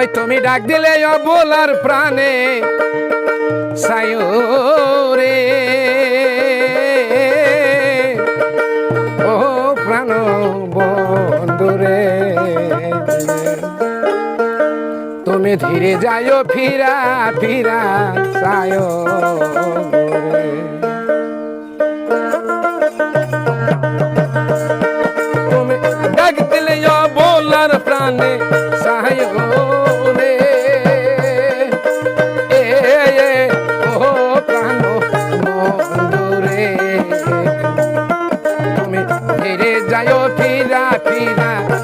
ওই তুমি ডাক দিলে অবলার প্রাণে। সায়ো রে ও প্রাণ বন্ধুরে তুমি ধীরে যাইও, ফিরা ফিরা সায়ো যাও ফিরা ফিরা।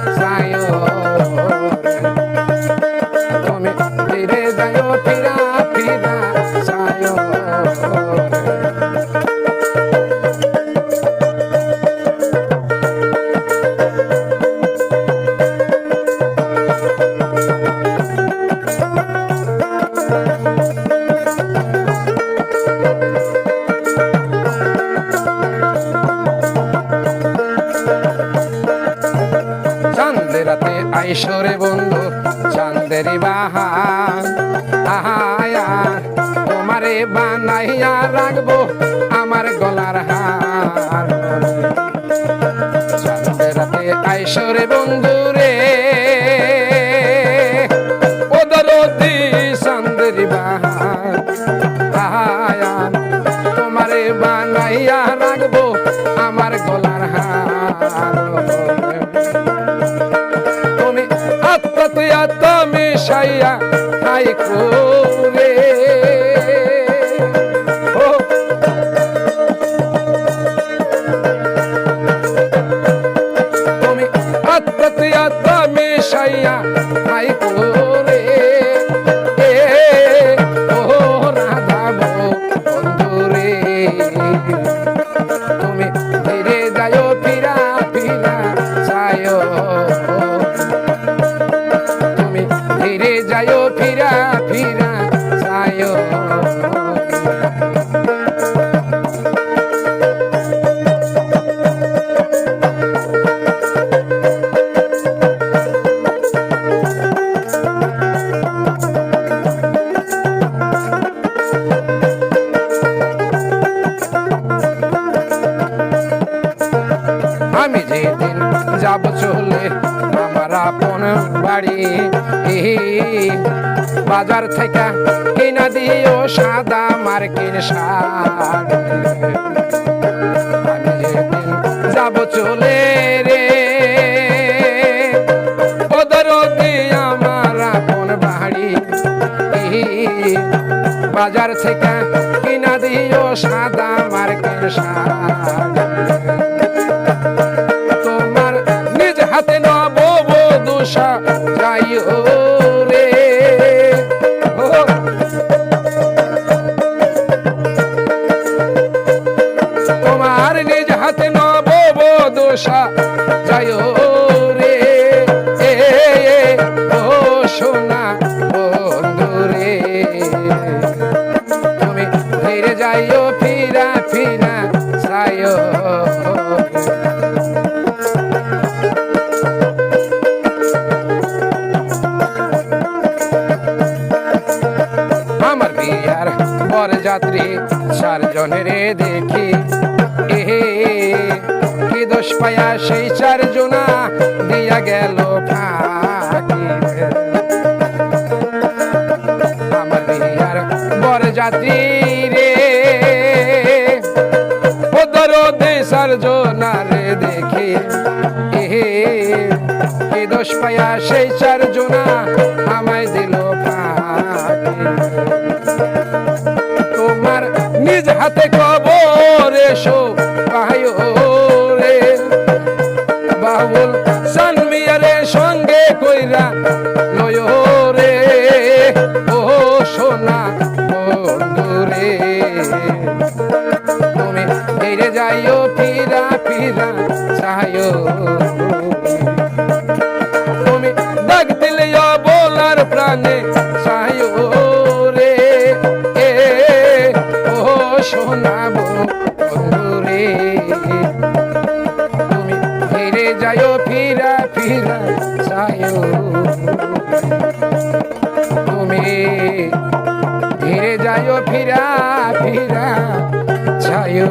আইসরে বন্ধু চাঁদেরি বাহার। আহায়া তোমারে বানাইয়া রাখব আমার গলার হার। চন্দ্রে আইসরে বন্ধু মিশাইয়া হাই করে তুমি আত্মা তুই আত্মা মিশাইয়া যাও বাড়ি। বাজার থেকে কিনা দিও সাদা মার্কিন যেদিন যাব চলে রে। ওদের আমার আপন বাজার থেকে কিনা দিও সাদা মার্কিন শাড়ি নব দোষা যাইও রে তোমার নিজ হাতে নব দোষা যাই রে পর যাত্রী চারজনের দেখি। এ কি দোষ পায়া সেই চারজনা? দিয়া গেল আমার বর রে দেখি। এ কি দোষ পায়া সেই চারজনা? আমায় দিল নিজ হাতে কবর এসো। বাবুল সানমিয়ারে সঙ্গে কইরা লয় রে। ও সোনা বন্ধু রে তুমি ফিরে ফিরা, চাইও শোনাবো বন্ধুরে। তুমি ফিরে যাও ফিরা ফিরা চাইও ধীরে যাও ফিরা ফিরা যাইও